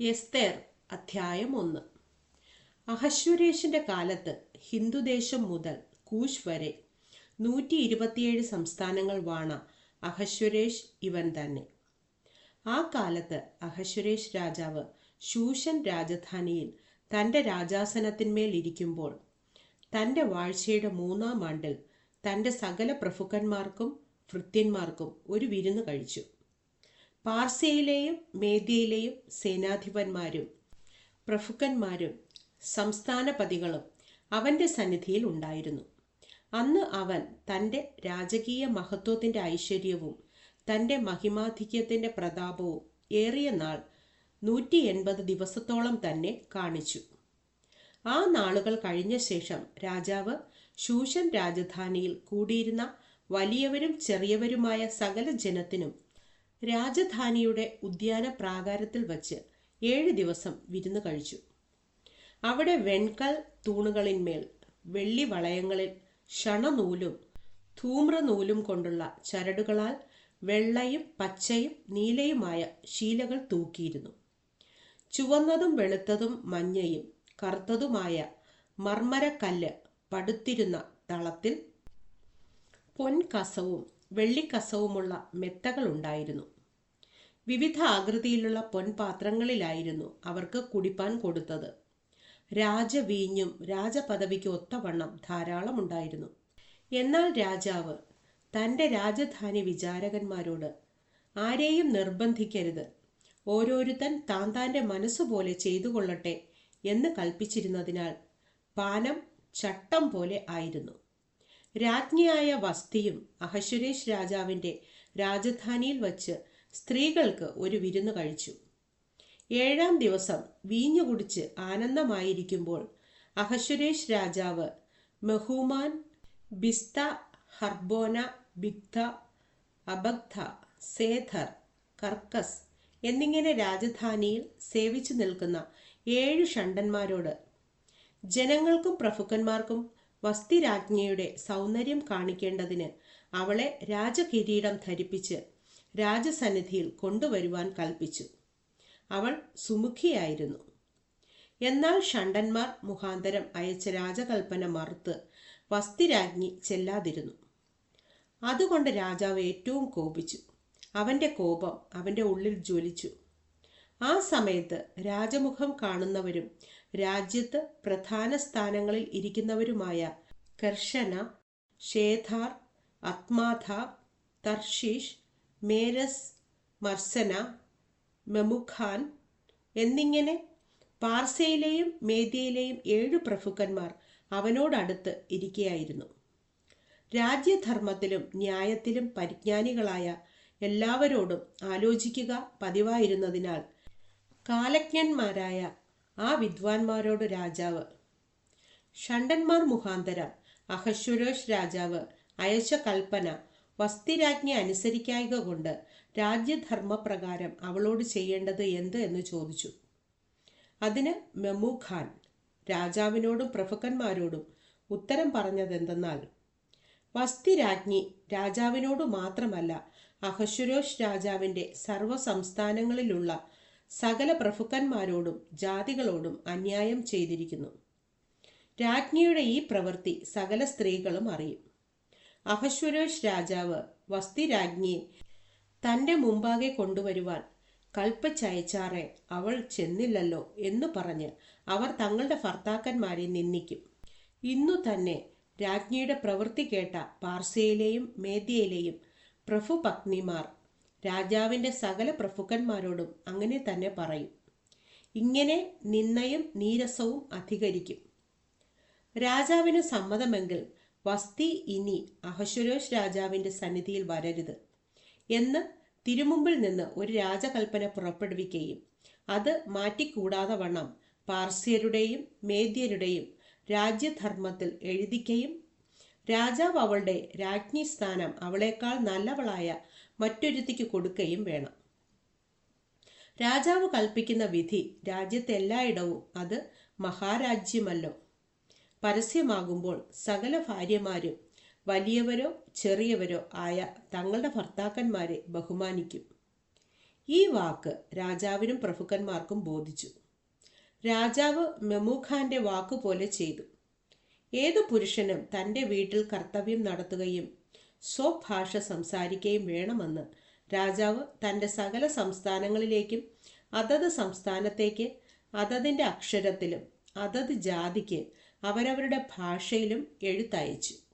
എസ്തേർ അധ്യായം ഒന്ന്. അഹശ്വരേഷിന്റെ കാലത്ത് ഹിന്ദുദേശം മുതൽ കൂശ് വരെ നൂറ്റി ഇരുപത്തിയേഴ് സംസ്ഥാനങ്ങൾ വാണ അഹശ്വരേഷ് ഇവൻ തന്നെ. ആ കാലത്ത് അഹശ്വരേഷ് രാജാവ് ശൂഷൻ രാജധാനിയിൽ തന്റെ രാജാസനത്തിന്മേൽ ഇരിക്കുമ്പോൾ തന്റെ വാഴ്ചയുടെ മൂന്നാം ആണ്ടിൽ തന്റെ സകല പ്രഭുക്കന്മാർക്കും ഭൃത്യന്മാർക്കും ഒരു വിരുന്ന് കഴിച്ചു. പാർസ്യയിലെയും മേദ്യയിലെയും സേനാധിപന്മാരും പ്രഭുക്കന്മാരും സംസ്ഥാനപതികളും അവന്റെ സന്നിധിയിൽ ഉണ്ടായിരുന്നു. അന്ന് അവൻ തന്റെ രാജകീയ മഹത്വത്തിന്റെ ഐശ്വര്യവും തന്റെ മഹിമാധിക്യത്തിന്റെ പ്രതാപവും ഏറിയ നാൾ നൂറ്റി എൺപത് ദിവസത്തോളം തന്നെ കാണിച്ചു. ആ നാളുകൾ കഴിഞ്ഞ ശേഷം രാജാവ് ശൂഷൻ രാജധാനിയിൽ കൂടിയിരുന്ന വലിയവരും ചെറിയവരുമായ സകല ജനത്തിനും രാജധാനിയുടെ ഉദ്യാന പ്രാകാരത്തിൽ വച്ച് ഏഴ് ദിവസം വിരുന്ന് കഴിച്ചു. അവിടെ വെൺകൽ തൂണുകളിന്മേൽ വെള്ളി വളയങ്ങളിൽ ക്ഷണനൂലും ധൂമ്രനൂലും കൊണ്ടുള്ള ചരടുകളാൽ വെള്ളയും പച്ചയും നീലയുമായ ശീലകൾ തൂക്കിയിരുന്നു. ചുവന്നതും വെളുത്തതും മഞ്ഞയും കറുത്തതുമായ മർമ്മരക്കല്ല് പടുത്തിരുന്ന തളത്തിൽ പൊൻകസവും വെള്ളിക്കസവുമുള്ള മെത്തകൾ ഉണ്ടായിരുന്നു. വിവിധ ആകൃതിയിലുള്ള പൊൻപാത്രങ്ങളിലായിരുന്നു അവർക്ക് കുടിപ്പാൻ കൊടുത്തത്. രാജവീഞ്ഞും രാജപദവിക്ക് ഒത്തവണ്ണം ധാരാളം ഉണ്ടായിരുന്നു എന്നാൽ രാജാവ് തന്റെ രാജധാനി വിചാരകന്മാരോട് ആരെയും നിർബന്ധിക്കരുത്. ഓരോരുത്തൻ താൻ താന്റെ മനസ്സുപോലെ ചെയ്തു കൊള്ളട്ടെ എന്ന് കൽപ്പിച്ചിരുന്നതിനാൽ പാനം ചട്ടം പോലെ ആയിരുന്നു. രാജ്ഞിയായ വസ്തിയും അഹശ്വരേഷ് രാജാവിന്റെ രാജധാനിയിൽ വച്ച് സ്ത്രീകൾക്ക് ഒരു വിരുന്ന് കഴിച്ചു. ഏഴാം ദിവസം വീഞ്ഞു കുടിച്ച് ആനന്ദമായിരിക്കുമ്പോൾ അഹശ്വരേഷ് രാജാവ് മെഹൂമാൻ ബിസ്ത ഹർബോന ബിഗ്ധ അബഗ്ധ സേഥർ കർക്കസ് എന്നിങ്ങനെ രാജധാനിയിൽ സേവിച്ചു നിൽക്കുന്ന ഏഴ് ഷണ്ടന്മാരോട് ജനങ്ങൾക്കും പ്രഭുക്കന്മാർക്കും വസ്തിരാജ്ഞിയുടെ സൗന്ദര്യം കാണിക്കേണ്ടതിന് അവളെ രാജകിരീടം ധരിപ്പിച്ച് രാജസന്നിധിയിൽ കൊണ്ടുവരുവാൻ കൽപ്പിച്ചു. അവൾ സുമുഖിയായിരുന്നു. എന്നാൽ ഷണ്ടന്മാർ മുഖാന്തരം അയച്ച രാജകൽപ്പന മറുത്ത് വസ്തിരാജ്ഞി ചെല്ലാതിരുന്നു. അതുകൊണ്ട് രാജാവ് ഏറ്റവും കോപിച്ചു. അവന്റെ കോപം അവന്റെ ഉള്ളിൽ ജ്വലിച്ചു. ആ സമയത്ത് രാജമുഖം കാണുന്നവരും രാജ്യത്ത് പ്രധാന സ്ഥാനങ്ങളിൽ ഇരിക്കുന്നവരുമായ കർഷന ഷേധാർ അത്മാഥ തർഷീഷ് മേരസ് മർസന മെമുഖാൻ എന്നിങ്ങനെ പാർസയിലെയും മേദ്യയിലെയും ഏഴു പ്രഭുക്കന്മാർ അവനോടടുത്ത് ഇരിക്കുകയായിരുന്നു രാജ്യധർമ്മത്തിലും ന്യായത്തിലും പരിജ്ഞാനികളായ എല്ലാവരോടും ആലോചിക്കുക പതിവായിരുന്നതിനാൽ കാലജ്ഞന്മാരായ ആ വിദ്വാൻമാരോട് രാജാവ് ഷണ്ടന്മാർ മുഖാന്തരം അഹശ്വരേഷ് രാജാവ് അയച്ച കൽപ്പന വസ്തിരാജ്ഞി അനുസരിക്കായക കൊണ്ട് രാജ്യധർമ്മപ്രകാരം അവളോട് ചെയ്യേണ്ടത് എന്ത് എന്ന് ചോദിച്ചു. അതിന് മെമു ഖാൻ രാജാവിനോടും പ്രഭുക്കന്മാരോടും ഉത്തരം പറഞ്ഞതെന്തെന്നാൽ വസ്തിരാജ്ഞി രാജാവിനോട് മാത്രമല്ല അഹശുരോഷ് രാജാവിന്റെ സർവ സംസ്ഥാനങ്ങളിലുള്ള സകല പ്രഭുക്കന്മാരോടും ജാതികളോടും അന്യായം ചെയ്തിരിക്കുന്നു. രാജ്ഞിയുടെ ഈ പ്രവൃത്തി സകല സ്ത്രീകളും അറിയും. അഹശ്വരോഷ് രാജാവ് വസ്തിരാജ്ഞിയെ തന്റെ മുമ്പാകെ കൊണ്ടുവരുവാൻ കൽപ്പച്ചയച്ചാറെ അവൾ ചെന്നില്ലല്ലോ എന്ന് പറഞ്ഞ് അവർ തങ്ങളുടെ ഭർത്താക്കന്മാരെ നിന്ദിക്കും. ഇന്നു തന്നെ രാജ്ഞിയുടെ പ്രവൃത്തി കേട്ട പാർസയിലെയും മേദ്യയിലെയും പ്രഭുപത്നിമാർ രാജാവിന്റെ സകല പ്രഭുക്കന്മാരോടും അങ്ങനെ തന്നെ പറയും. ഇങ്ങനെ നിന്നയും നീരസവും അധികരിക്കും. രാജാവിന് സമ്മതമെങ്കിൽ വസ്തി ഇനി അഹശ്വരോഷ് രാജാവിന്റെ സന്നിധിയിൽ വരരുത് എന്ന് തിരുമുമ്പിൽ നിന്ന് ഒരു രാജകൽപ്പന പുറപ്പെടുവിക്കുകയും അത് മാറ്റിക്കൂടാതെ വണ്ണം പാർസ്യരുടെയും മേദ്യരുടെയും രാജ്യധർമ്മത്തിൽ എഴുതിക്കുകയും രാജാവ് അവളുടെ രാജ്ഞി സ്ഥാനം അവളേക്കാൾ നല്ലവളായ മറ്റൊരുത്തിക്ക് കൊടുക്കുകയും വേണം. രാജാവ് കൽപ്പിക്കുന്ന വിധി രാജ്യത്തെല്ലായിടവും അത് മഹാരാജ്യമല്ലോ. പരസ്യമാകുമ്പോൾ സകല ഭാര്യമാരും വലിയവരോ ചെറിയവരോ ആയ തങ്ങളുടെ ഭർത്താക്കന്മാരെ ബഹുമാനിക്കും. ഈ വാക്ക് രാജാവിനും പ്രഭുക്കന്മാർക്കും ബോധിച്ചു. രാജാവ് മെമുഖാന്റെ വാക്കുപോലെ ചെയ്തു. ഏതു പുരുഷനും തന്റെ വീട്ടിൽ കർത്തവ്യം നടത്തുകയും സ്വഭാഷ സംസാരിക്കുകയും വേണമെന്ന് രാജാവ് തന്റെ സകല സംസ്ഥാനങ്ങളിലേക്കും അതത് സംസ്ഥാനത്തേക്ക് അതതിന്റെ അക്ഷരത്തിലും അതത് ജാതിക്ക് അവരവരുടെ ഭാഷയിലും എഴുത്തയച്ചു.